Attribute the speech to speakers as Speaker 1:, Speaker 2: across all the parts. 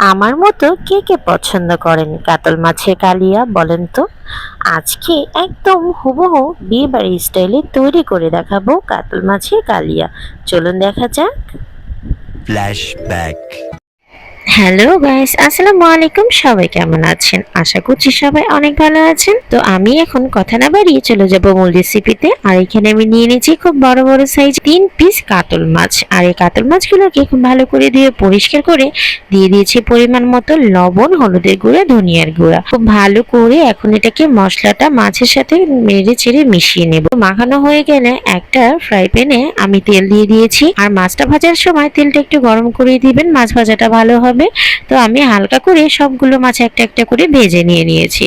Speaker 1: আমার মতো কে কে পছন্দ করেন কাতল মাছের কালিয়া বলেন তো? আজকে একদম হুবহু বিয়ে বাড়ি স্টাইলে তৈরি করে দেখাবো কাতল মাছের কালিয়া। চলুন দেখা যাক।
Speaker 2: Flashback.
Speaker 1: হ্যালো গাইস, আসসালামু আলাইকুম। সবাই কেমন আছেন? আশা করছি সবাই অনেক ভালো আছেন। তো আমি এখন কথা না বাড়িয়ে চলে যাব মূল রেসিপিতে আর এখানে আমি নিয়ে নিয়েছি খুব বড় বড় সাইজ তিন পিস কাতল মাছ। আর এই কাতল মাছগুলোকে খুব ভালো করে ধুয়ে পরিষ্কার করে দিয়ে দিয়েছি পরিমাণ মতো লবণ, হলুদের গুঁড়া, ধনিয়ার গুঁড়া। খুব ভালো করে এখন এটাকে মশলাটা মাছের সাথে মেরে ছেড়ে মিশিয়ে নেব। মাখানো হয়ে গেলে একটা ফ্রাই প্যানে আমি তেল দিয়ে দিয়েছি। আর মাছটা ভাজার সময় তেলটা একটু গরম করে দিবেন। মাছ ভাজাটা ভালো হবে তো আমি হালকা করে সবগুলো মাছ একটা একটা করে ভেজে নিয়ে নিয়েছি।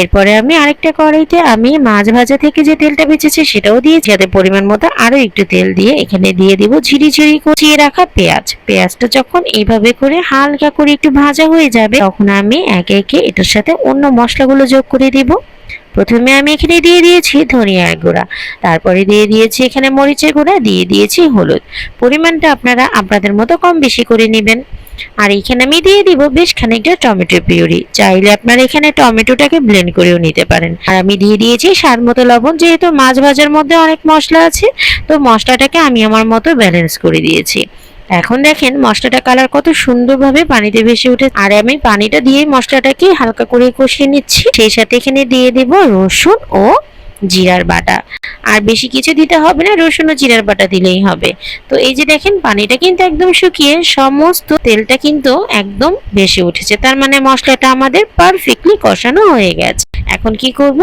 Speaker 1: এরপরে আমি আরেকটা কড়াইতে আমি মাছ ভাজা থেকে যে তেলটা বেঁচেছে সেটাও দিয়েছি। যাতে পরিমাণ মতো আরও একটু তেল দিয়ে এখানে দিয়ে দিব ঝিরি ঝিরি কুচিয়ে রাখা পেঁয়াজ। পেঁয়াজটা যখন এইভাবে করে হালকা করে একটু ভাজা হয়ে যাবে, তখন আমি একে একে এটার সাথে অন্য মশলাগুলো যোগ করে দিব। প্রথমে আমি এখানে দিয়ে দিয়েছি ধনিয়ার গুঁড়া। তারপরে দিয়ে দিয়েছি এখানে মরিচের গুঁড়া, দিয়ে দিয়েছি হলুদ। পরিমাণটা আপনারা আপনাদের মতো কম বেশি করে নেবেন। আর এখানে আমি দিয়ে দিব বেশ খানিকটা টমেটো পিউরি। চাইলে আপনারা এখানে টমেটোটাকে ব্লেন্ড করেও নিতে পারেন। আর আমি দিয়ে দিয়েছি স্বাদ মতো লবণ, যেহেতু মাছ ভাজার মধ্যে অনেক মশলা আছে, তো মশলাটাকে আমি আমার মতো ব্যালেন্স করে দিয়েছি। এখন দেখেন মশলাটা কালার কত সুন্দরভাবে পানিতে ভেসে উঠে আর আমি পানিটা দিয়ে মশলাটাকে হালকা করে কষিয়ে নিচ্ছি। সেই সাথে এখানে দিয়ে দেব রসুন ও জিরার বাটা। আর বেশি কিছু দিতে হবে না, রসুন ও জিরার বাটা দিলেই হবে। তো এই যে দেখেন, পানিটা কিন্তু একদম শুকিয়ে সমস্ত তেলটা কিন্তু একদম বেশি উঠেছে। তার মানে মশলাটা আমাদের পারফেক্টলি কষানো হয়ে গেছে। এখন কি করব?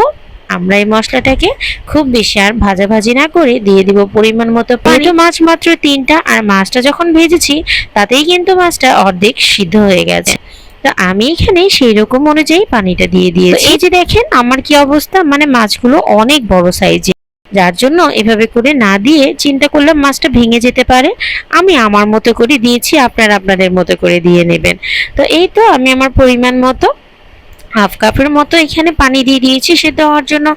Speaker 1: আমরা এই মশলাটাকে খুব বেশি আর ভাজাভাজি না করে দিয়ে দিব পরিমাণ মতো পানি। মাছ মাত্র তিনটা, আর মাছটা যখন ভেজেছি, তাতেই কিন্তু মাছটা অর্ধেক সিদ্ধ হয়ে গেছে। তো আমি এখানে সেই রকম অনুযায়ী পানিটা দিয়ে দিয়েছি। এই যে দেখেন আমার কি অবস্থা? মানে মাছগুলো অনেক বড় সাইজে যার জন্য এভাবে করে না দিয়ে চিন্তা করলাম মাছটা ভেঙে যেতে পারে। আমি আমার মতো করে দিয়েছি আপনারা আপনাদের মতো করে দিয়ে নেবেন। তো এই তো আমি আমার পরিমাণ মতো হাফ কাপের মতো এখানে পানি দিয়ে দিয়েছি সেদ্ধ হওয়ার জন্য।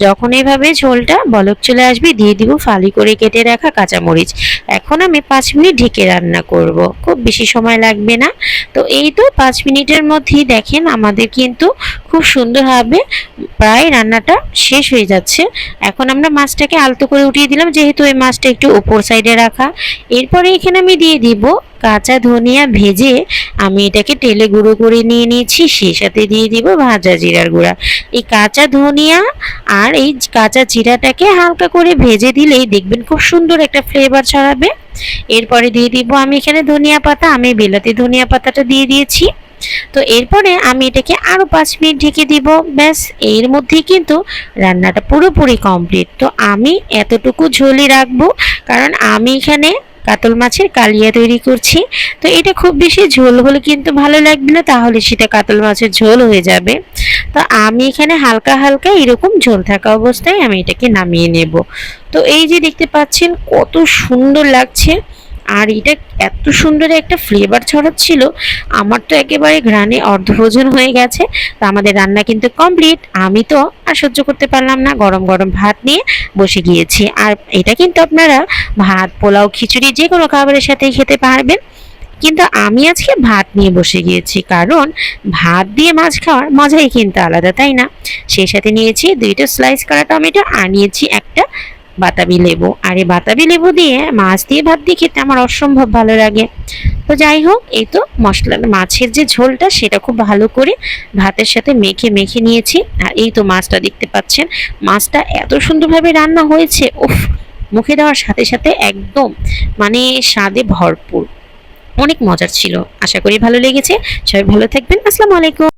Speaker 1: যখন এইভাবে ঝোলটা বলক চলে আসবে, দিয়ে দিব ফালি করে কেটে রাখা কাঁচামরিচ। এখন আমি পাঁচ মিনিট ঢেকে রান্না করব। খুব বেশি সময় লাগবে না। তো এই তো পাঁচ মিনিটের মধ্যেই দেখেন আমাদের কিন্তু খুব সুন্দরভাবে প্রায় রান্নাটা শেষ হয়ে যাচ্ছে। এখন আমরা মাছটাকে আলতো করে উঠিয়ে দিলাম, যেহেতু এই মাছটা একটু উপর সাইডে রাখা। এরপরে এখানে আমি দিয়ে দিব কাঁচা ধনিয়া ভেজে আমি এটাকে তেলে গুঁড়ো করে নিয়ে নিয়েছি, সেই সাথে দিয়ে দিব ভাজা জিরার গুঁড়া। এই কাঁচা ধনিয়া আর এই কাঁচা জিরাটাকে হালকা করে ভেজে দিলেই দেখবেন খুব সুন্দর একটা ফ্লেভার ছড়াবে। এরপরে দিয়ে দিব আমি এখানে ধনিয়া পাতা, আমি বিলাতি ধনিয়া পাতাটা দিয়ে দিয়েছি। তো এরপরে আমি এটাকে আরও পাঁচ মিনিট ঢেকে দিব। ব্যাস, এর মধ্যেই কিন্তু রান্নাটা পুরোপুরি কমপ্লিট তো আমি এতটুকু ঝোলই রাখব, কারণ আমি এখানে কাতল মাছের কালিয়া তৈরি করছি। তো এটা খুব বেশি ঝোল হলে কিন্তু ভালো লাগবে না, তাহলে সেটা কাতল মাছের ঝোল হয়ে যাবে। তো আমি এখানে হালকা হালকা এরকম ঝোল থাকা অবস্থায় আমি এটাকে নামিয়ে নেব। তো এই যে দেখতে পাচ্ছেন, কত সুন্দর লাগছে। আর এটা এত সুন্দর একটা ফ্লেভার ছড়াচ্ছিল, আমার তো একেবারে ঘ্রাণে অর্ধভোজন হয়ে গেছে। তো আমাদের রান্না কিন্তু কমপ্লিট আমি তো আর সহ্য করতে পারলাম না, গরম গরম ভাত নিয়ে বসে গিয়েছি। আর এটা কিন্তু আপনারা ভাত, পোলাও, খিচুড়ি যে কোনো খাবারের সাথেই খেতে পারবেন। কিন্তু আমি আজকে ভাত নিয়ে বসে গিয়েছি, কারণ ভাত দিয়ে মাছ খাওয়ার মজাই কিন্তু আলাদা, তাই না? সেই সাথে নিয়েছি দুইটা স্লাইস করা টমেটো, আর নিয়েছি একটা বাতাবি লেবু। আর এই বাতাবি লেবু দিয়ে মাছ দিয়ে ভাত দিয়ে খেতে আমার অসম্ভব ভালো লাগে। তো যাই হোক, এই তো মশলা মাছের যে ঝোলটা, সেটা খুব ভালো করে ভাতের সাথে মেখে মেখে নিয়েছি। আর এই তো মাছটা দেখতে পাচ্ছেন, মাছটা এত সুন্দরভাবে রান্না হয়েছে, উফ! মুখে দেওয়ার সাথে সাথে একদম মানে স্বাদে ভরপুর। অনেক মজার ছিল। আশা করি ভালো লেগেছে। সবাই ভালো থাকবেন। আসসালামু আলাইকুম।